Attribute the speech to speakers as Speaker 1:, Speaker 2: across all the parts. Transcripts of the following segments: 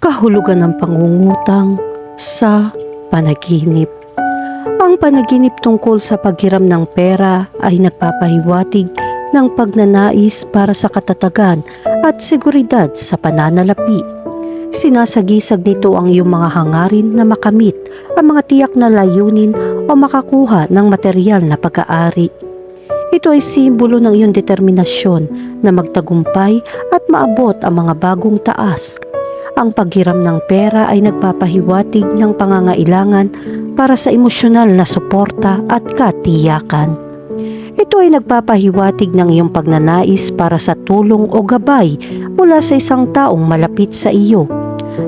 Speaker 1: kahulugan ng pangungutang sa panaginip. Ang panaginip tungkol sa paghiram ng pera ay nagpapahiwatig ng pagnanais para sa katatagan at seguridad sa pananalapi. Sinasagisag nito ang iyong mga hangarin na makamit ang mga tiyak na layunin o makakuha ng material na pag-aari. Ito ay simbolo ng iyong determinasyon na magtagumpay at maabot ang mga bagong taas. Ang paghiram ng pera ay nagpapahiwatig ng pangangailangan para sa emosyonal na suporta at katiyakan. Ito ay nagpapahiwatig ng iyong pagnanais para sa tulong o gabay mula sa isang taong malapit sa iyo.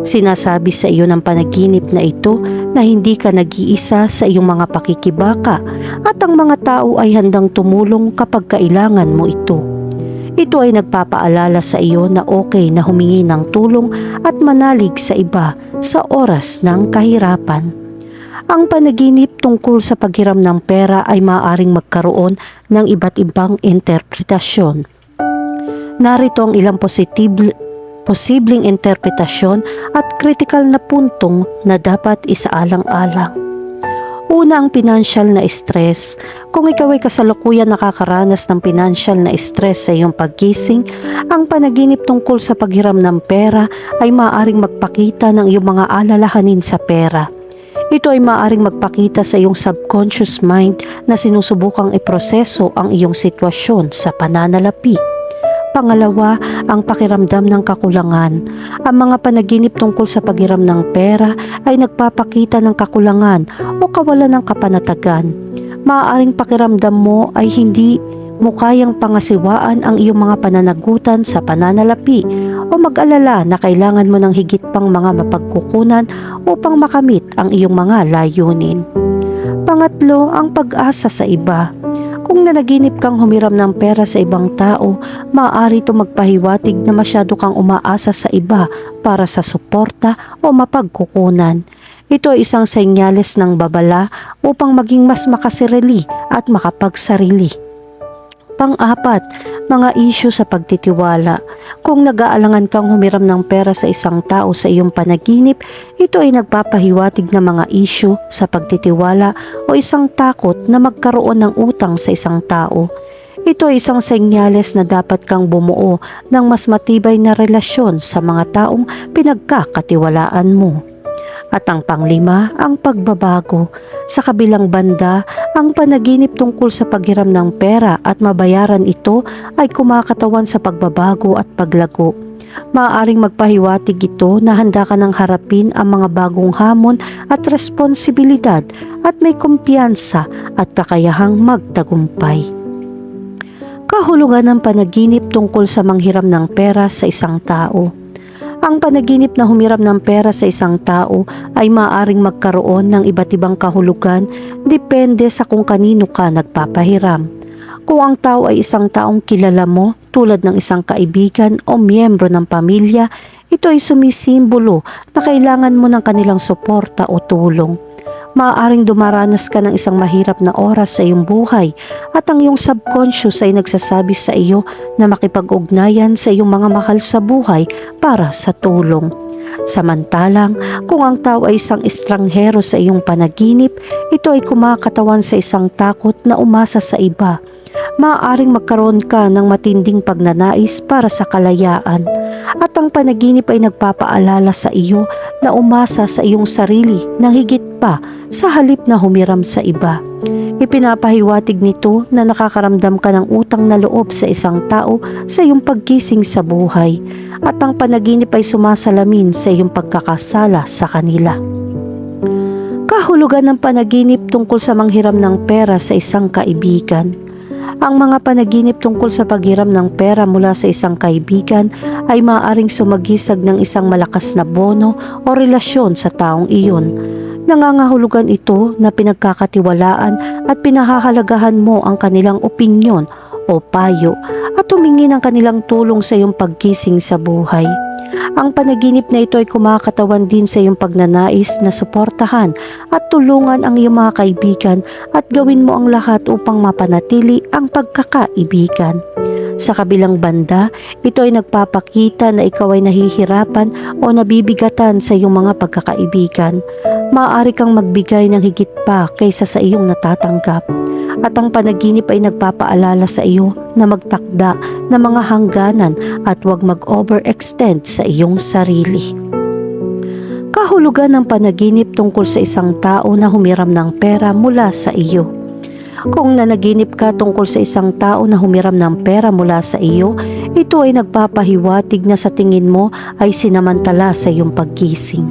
Speaker 1: Sinasabi sa iyo ng panaginip na ito na hindi ka nag-iisa sa iyong mga pakikibaka at ang mga tao ay handang tumulong kapag kailangan mo ito. Ito ay nagpapaalala sa iyo na okay na humingi ng tulong at manalig sa iba sa oras ng kahirapan. Ang panaginip tungkol sa paghiram ng pera ay maaaring magkaroon ng iba't ibang interpretasyon. Narito ang ilang posible, posibleng interpretasyon at critical na puntong na dapat isaalang-alang. Una ang financial na stress. Kung ikaw ay kasalukuyan nakakaranas ng financial na stress sa iyong paggising, ang panaginip tungkol sa paghiram ng pera ay maaaring magpakita ng iyong mga alalahanin sa pera. Ito ay maaaring magpakita sa iyong subconscious mind na sinusubukang iproseso ang iyong sitwasyon sa pananalapi. Pangalawa, ang pakiramdam ng kakulangan. Ang mga panaginip tungkol sa paghiram ng pera ay nagpapakita ng kakulangan o kawalan ng kapanatagan. Maaaring pakiramdam mo ay hindi mo kayang pangasiwaan ang iyong mga pananagutan sa pananalapi o mag-alala na kailangan mo ng higit pang mga mapagkukunan upang makamit ang iyong mga layunin. Pangatlo, ang pag-asa sa iba. Kung nanaginip kang humiram ng pera sa ibang tao, maaari ito magpahiwatig na masyado kang umaasa sa iba para sa suporta o mapagkukunan. Ito ay isang senyales ng babala upang maging mas makasirili at makapagsarili. Pang-apat, mga isyu sa pagtitiwala. Kung nag-aalangan kang humiram ng pera sa isang tao sa iyong panaginip, ito ay nagpapahiwatig ng mga isyu sa pagtitiwala o isang takot na magkaroon ng utang sa isang tao. Ito ay isang senyales na dapat kang bumuo ng mas matibay na relasyon sa mga taong pinagkakatiwalaan mo. At ang panglima, ang pagbabago. Sa kabilang banda, ang panaginip tungkol sa paghiram ng pera at mabayaran ito ay kumakatawan sa pagbabago at paglago. Maaaring magpahiwatig ito na handa ka ng harapin ang mga bagong hamon at responsibilidad at may kumpiyansa at kakayahang magtagumpay. Kahulugan ng panaginip tungkol sa manghiram ng pera sa isang tao. Ang panaginip na humiram ng pera sa isang tao ay maaaring magkaroon ng iba't ibang kahulugan depende sa kung kanino ka nagpapahiram. Kung ang tao ay isang taong kilala mo tulad ng isang kaibigan o miyembro ng pamilya, ito ay sumisimbolo na kailangan mo ng kanilang suporta o tulong maaaring dumaranas ka ng isang mahirap na oras sa iyong buhay at ang iyong subconscious ay nagsasabi sa iyo na makipag-ugnayan sa iyong mga mahal sa buhay para sa tulong. Samantalang, kung ang tao ay isang estranghero sa iyong panaginip, ito ay kumakatawan sa isang takot na umasa sa iba maaaring magkaroon ka ng matinding pagnanais para sa kalayaan at ang panaginip ay nagpapaalala sa iyo na umasa sa iyong sarili ng higit pa sa halip na humiram sa iba. Ipinapahiwatig nito na nakakaramdam ka ng utang na loob sa isang tao sa iyong pagkising sa buhay at ang panaginip ay sumasalamin sa iyong pagkakasala sa kanila. Kahulugan ng panaginip tungkol sa manghiram ng pera sa isang kaibigan – ang mga panaginip tungkol sa paghiram ng pera mula sa isang kaibigan ay maaaring sumagisag ng isang malakas na bono o relasyon sa taong iyon. Nangangahulugan ito na pinagkakatiwalaan at pinahahalagahan mo ang kanilang opinyon o payo at humingi ng kanilang tulong sa iyong pagkising sa buhay. Ang panaginip na ito ay kumakatawan din sa iyong pagnanais na suportahan at tulungan ang iyong mga kaibigan at gawin mo ang lahat upang mapanatili ang pagkakaibigan. Sa kabilang banda, ito ay nagpapakita na ikaw ay nahihirapan o nabibigatan sa iyong mga pagkakaibigan. Maaari kang magbigay ng higit pa kaysa sa iyong natatanggap. At ang panaginip ay nagpapaalala sa iyo na magtakda ng mga hangganan at huwag mag-overextend sa iyong sarili. Kahulugan ng panaginip tungkol sa isang tao na humiram ng pera mula sa iyo. Kung nanaginip ka tungkol sa isang tao na humiram ng pera mula sa iyo, ito ay nagpapahiwatig na sa tingin mo ay sinamantala sa iyong paggising.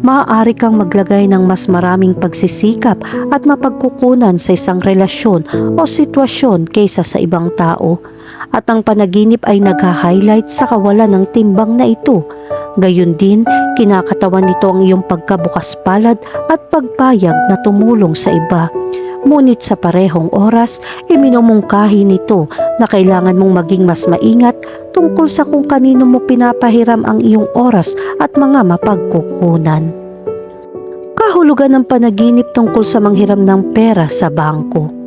Speaker 1: Maaari kang maglagay ng mas maraming pagsisikap at mapagkukunan sa isang relasyon o sitwasyon kaysa sa ibang tao. At ang panaginip ay nag-highlight sa kawalan ng timbang na ito. Gayon din, kinakatawan nito ang iyong pagkabukas palad at pagpayag na tumulong sa iba. Ngunit sa parehong oras, iminumungkahi nito na kailangan mong maging mas maingat tungkol sa kung kanino mo pinapahiram ang iyong oras at mga mapagkukunan. Kahulugan ng panaginip tungkol sa manghiram ng pera sa bangko.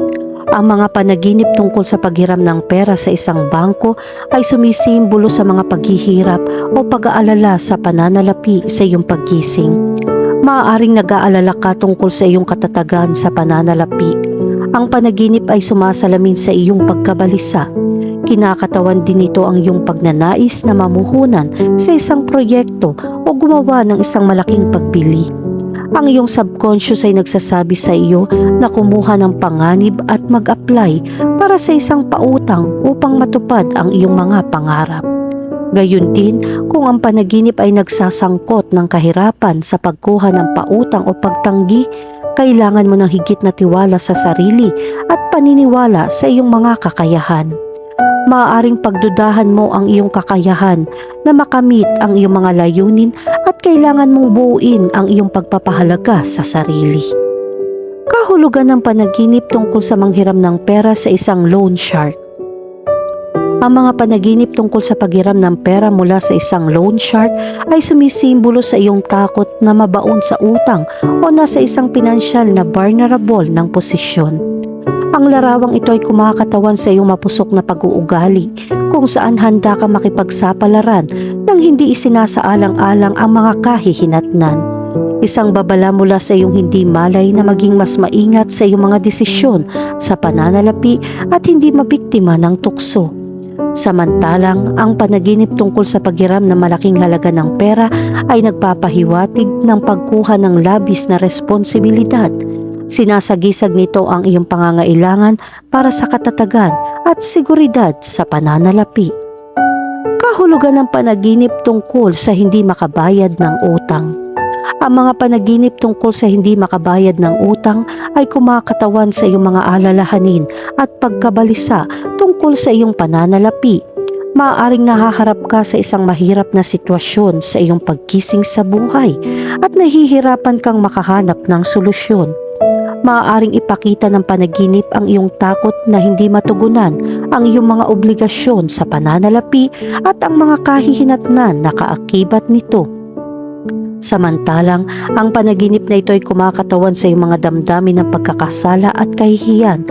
Speaker 1: Ang mga panaginip tungkol sa paghiram ng pera sa isang bangko ay sumisimbolo sa mga paghihirap o pag-aalala sa pananalapi sa iyong paggising. Maaaring nag-aalala ka tungkol sa iyong katatagan sa pananalapi. Ang panaginip ay sumasalamin sa iyong pagkabalisa. Kinakatawan din nito ang iyong pagnanais na mamuhunan sa isang proyekto o gumawa ng isang malaking pagbili. Ang iyong subconscious ay nagsasabi sa iyo na kumuha ng panganib at mag-apply para sa isang pautang upang matupad ang iyong mga pangarap. Gayun din kung ang panaginip ay nagsasangkot ng kahirapan sa pagkuha ng pautang o pagtanggi, kailangan mo ng higit na tiwala sa sarili at paniniwala sa iyong mga kakayahan. Maaaring pagdudahan mo ang iyong kakayahan na makamit ang iyong mga layunin kailangan mong buuin ang iyong pagpapahalaga sa sarili. Kahulugan ng panaginip tungkol sa manghiram ng pera sa isang loan shark. Ang mga panaginip tungkol sa paghiram ng pera mula sa isang loan shark ay sumisimbolo sa iyong takot na mabaon sa utang o nasa isang pinansyal na vulnerable ng posisyon. Ang larawang ito ay kumakatawan sa iyong mapusok na pag-uugali kung saan handa ka makipagsapalaran nang hindi isinasaalang-alang ang mga kahihinatnan. Isang babala mula sa iyong hindi malay na maging mas maingat sa iyong mga desisyon sa pananalapi at hindi mabiktima ng tukso. Samantalang ang panaginip tungkol sa paghiram ng malaking halaga ng pera ay nagpapahiwatig ng pagkuha ng labis na responsibilidad. Sinasagisag nito ang iyong pangangailangan para sa katatagan at seguridad sa pananalapi. Kahulugan ng panaginip tungkol sa hindi makabayad ng utang. Ang mga panaginip tungkol sa hindi makabayad ng utang ay kumakatawan sa iyong mga alalahanin at pagkabalisa tungkol sa iyong pananalapi. Maaaring nahaharap ka sa isang mahirap na sitwasyon sa iyong pagkising sa buhay at nahihirapan kang makahanap ng solusyon. Maaaring ipakita ng panaginip ang iyong takot na hindi matugunan ang iyong mga obligasyon sa pananalapi at ang mga kahihinatnan na kaakibat nito. Samantalang, ang panaginip na ito ay kumakatawan sa iyong mga damdamin ng pagkakasala at kahihiyan.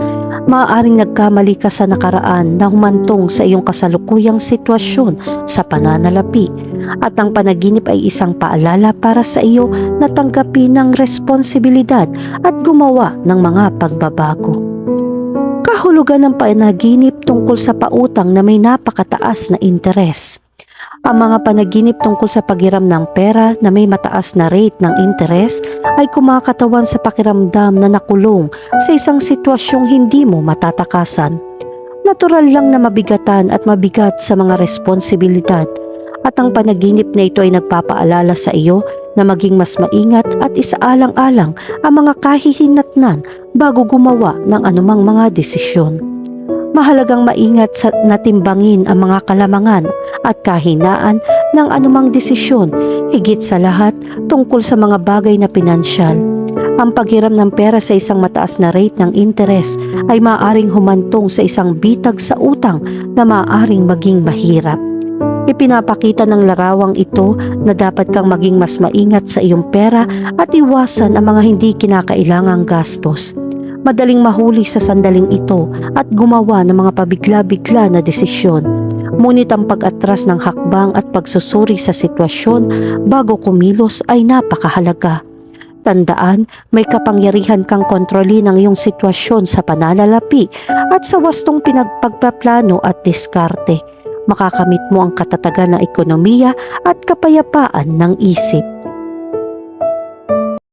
Speaker 1: Maaaring nagkamali ka sa nakaraan na humantong sa iyong kasalukuyang sitwasyon sa pananalapi. At ang panaginip ay isang paalala para sa iyo na tanggapin ng responsibilidad at gumawa ng mga pagbabago. Kahulugan ng panaginip tungkol sa pautang na may napakataas na interes. Ang mga panaginip tungkol sa paghiram ng pera na may mataas na rate ng interest ay kumakatawan sa pakiramdam na nakulong sa isang sitwasyong hindi mo matatakasan. Natural lang na mabigatan at mabigat sa mga responsibilidad at ang panaginip na ito ay nagpapaalala sa iyo na maging mas maingat at isaalang-alang ang mga kahihinatnan bago gumawa ng anumang mga desisyon mahalagang maingat sa natimbangin ang mga kalamangan at kahinaan ng anumang desisyon, higit sa lahat tungkol sa mga bagay na pinansyal. Ang paghiram ng pera sa isang mataas na rate ng interes ay maaaring humantong sa isang bitag sa utang na maaaring maging mahirap. Ipinapakita ng larawang ito na dapat kang maging mas maingat sa iyong pera at iwasan ang mga hindi kinakailangang gastos Madaling mahuli sa sandaling ito at gumawa ng mga pabigla-bigla na desisyon. Ngunit ang pag-atras ng hakbang at pagsusuri sa sitwasyon bago kumilos ay napakahalaga. Tandaan, may kapangyarihan kang kontrolin ang iyong sitwasyon sa pananalapi at sa wastong pinagpagpaplano at diskarte. Makakamit mo ang katatagan ng ekonomiya at kapayapaan ng isip.